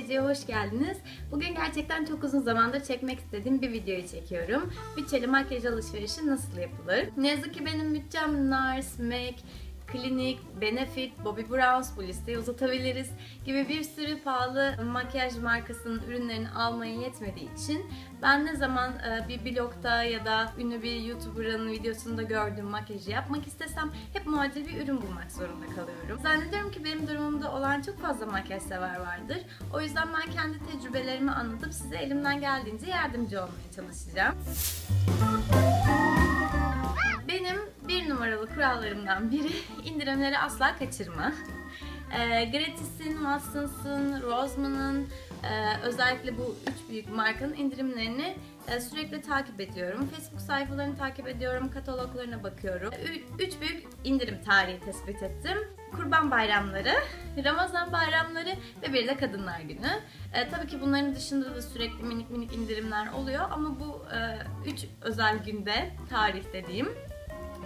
Makyajcı'ya hoş geldiniz. Bugün gerçekten çok uzun zamandır çekmek istediğim bir videoyu çekiyorum. Bütçeli makyaj alışverişi nasıl yapılır? Ne yazık ki benim bütçem NARS, MAC, Klinik, Benefit, Bobbi Brown bu listeyi uzatabiliriz gibi bir sürü pahalı makyaj markasının ürünlerini almaya yetmediği için ben ne zaman e, bir blogda ya da ünlü bir YouTuber'ın videosunda gördüğüm makyajı yapmak istesem hep muadil bir ürün bulmak zorunda kalıyorum. Zannediyorum ki benim durumumda olan çok fazla makyaj sever vardır. O yüzden ben kendi tecrübelerimi anlatıp size elimden geldiğince yardımcı olmaya çalışacağım. Numaralı kurallarımdan biri indirimleri asla kaçırma. E, Gratis'in, Watsons'ın, Roseman'ın e, özellikle bu üç büyük markanın indirimlerini e, sürekli takip ediyorum. Facebook sayfalarını takip ediyorum, kataloglarına bakıyorum. Ü- üç büyük indirim tarihi tespit ettim. Kurban bayramları, Ramazan bayramları ve bir de Kadınlar Günü. E, tabii ki bunların dışında da sürekli minik minik indirimler oluyor ama bu e, üç özel günde, tarih dediğim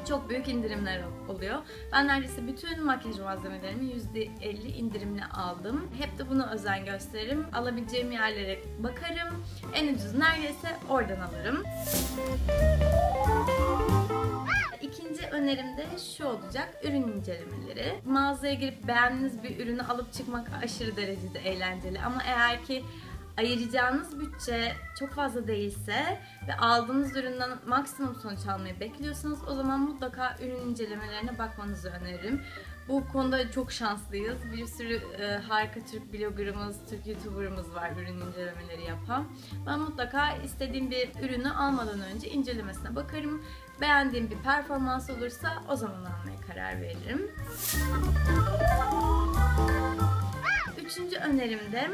çok büyük indirimler oluyor. Ben neredeyse bütün makyaj malzemelerimi %50 indirimli aldım. Hep de buna özen gösteririm. Alabileceğim yerlere bakarım. En ucuz neredeyse oradan alırım. İkinci önerim de şu olacak. Ürün incelemeleri. Mağazaya girip beğendiğiniz bir ürünü alıp çıkmak aşırı derecede eğlenceli. Ama eğer ki ayıracağınız bütçe çok fazla değilse ve aldığınız üründen maksimum sonuç almayı bekliyorsanız o zaman mutlaka ürün incelemelerine bakmanızı öneririm. Bu konuda çok şanslıyız. Bir sürü e, harika Türk bloggerımız, Türk YouTuber'ımız var ürün incelemeleri yapan. Ben mutlaka istediğim bir ürünü almadan önce incelemesine bakarım. Beğendiğim bir performans olursa o zaman almaya karar veririm. Üçüncü önerim de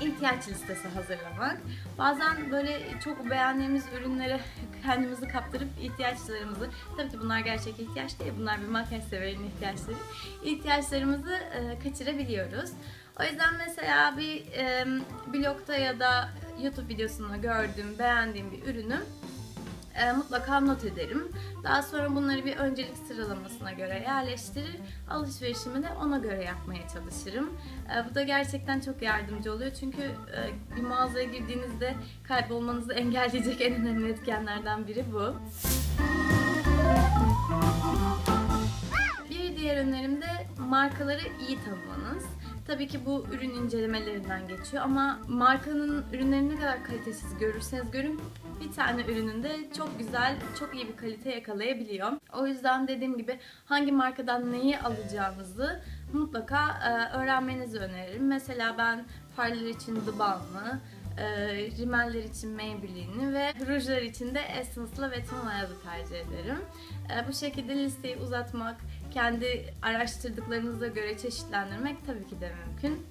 ihtiyaç listesi hazırlamak. Bazen böyle çok beğendiğimiz ürünlere kendimizi kaptırıp ihtiyaçlarımızı, tabii ki bunlar gerçek ihtiyaç değil, bunlar bir makyaj severin ihtiyaçları, ihtiyaçlarımızı e, kaçırabiliyoruz. O yüzden mesela bir e, blogda ya da YouTube videosunda gördüğüm, beğendiğim bir ürünü e, mutlaka not ederim. Daha sonra bunları bir öncelik sıralamasına göre yerleştirir. Alışverişimi de ona göre yapmaya çalışırım. E, bu da gerçekten çok yardımcı oluyor. Çünkü e, bir mağazaya girdiğinizde kaybolmanızı engelleyecek en önemli etkenlerden biri bu. Bir diğer önerim de markaları iyi tanımanız. Tabii ki bu ürün incelemelerinden geçiyor ama markanın ürünlerini ne kadar kalitesiz görürseniz görün bir tane ürününde çok güzel, çok iyi bir kalite yakalayabiliyor. O yüzden dediğim gibi hangi markadan neyi alacağınızı mutlaka e, öğrenmenizi öneririm. Mesela ben farlar için The Balm'ı, e, rimeller için Maybelline'i ve rujlar için de Essence'la ve Tomaya'yı tercih ederim. E, bu şekilde listeyi uzatmak, kendi araştırdıklarınıza göre çeşitlendirmek tabii ki de mümkün.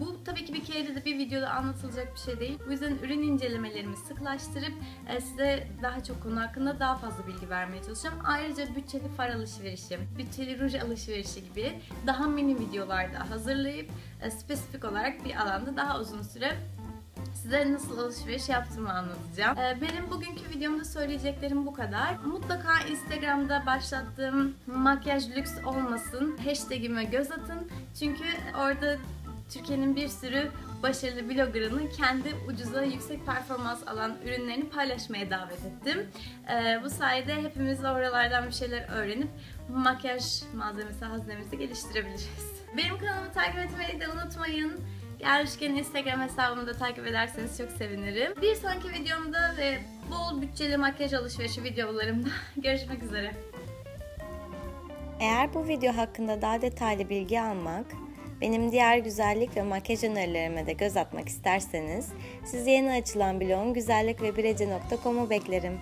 Bu tabii ki bir kere de bir videoda anlatılacak bir şey değil. Bu yüzden ürün incelemelerimi sıklaştırıp e, size daha çok konu hakkında daha fazla bilgi vermeye çalışacağım. Ayrıca bütçeli far alışverişi, bütçeli ruj alışverişi gibi daha mini videolarda hazırlayıp e, spesifik olarak bir alanda daha uzun süre size nasıl alışveriş yaptığımı anlatacağım. Ee, benim bugünkü videomda söyleyeceklerim bu kadar. Mutlaka Instagram'da başlattığım makyaj lüks olmasın hashtagime göz atın. Çünkü orada Türkiye'nin bir sürü başarılı bloggerının kendi ucuza yüksek performans alan ürünlerini paylaşmaya davet ettim. Ee, bu sayede hepimiz oralardan bir şeyler öğrenip makyaj malzemesi haznemizi geliştirebiliriz. Benim kanalımı takip etmeyi de unutmayın. Gelmişken Instagram hesabımı da takip ederseniz çok sevinirim. Bir sonraki videomda ve bol bütçeli makyaj alışverişi videolarımda görüşmek üzere. Eğer bu video hakkında daha detaylı bilgi almak, benim diğer güzellik ve makyaj önerilerime de göz atmak isterseniz, sizi yeni açılan blogum güzellikvebirece.com'u beklerim.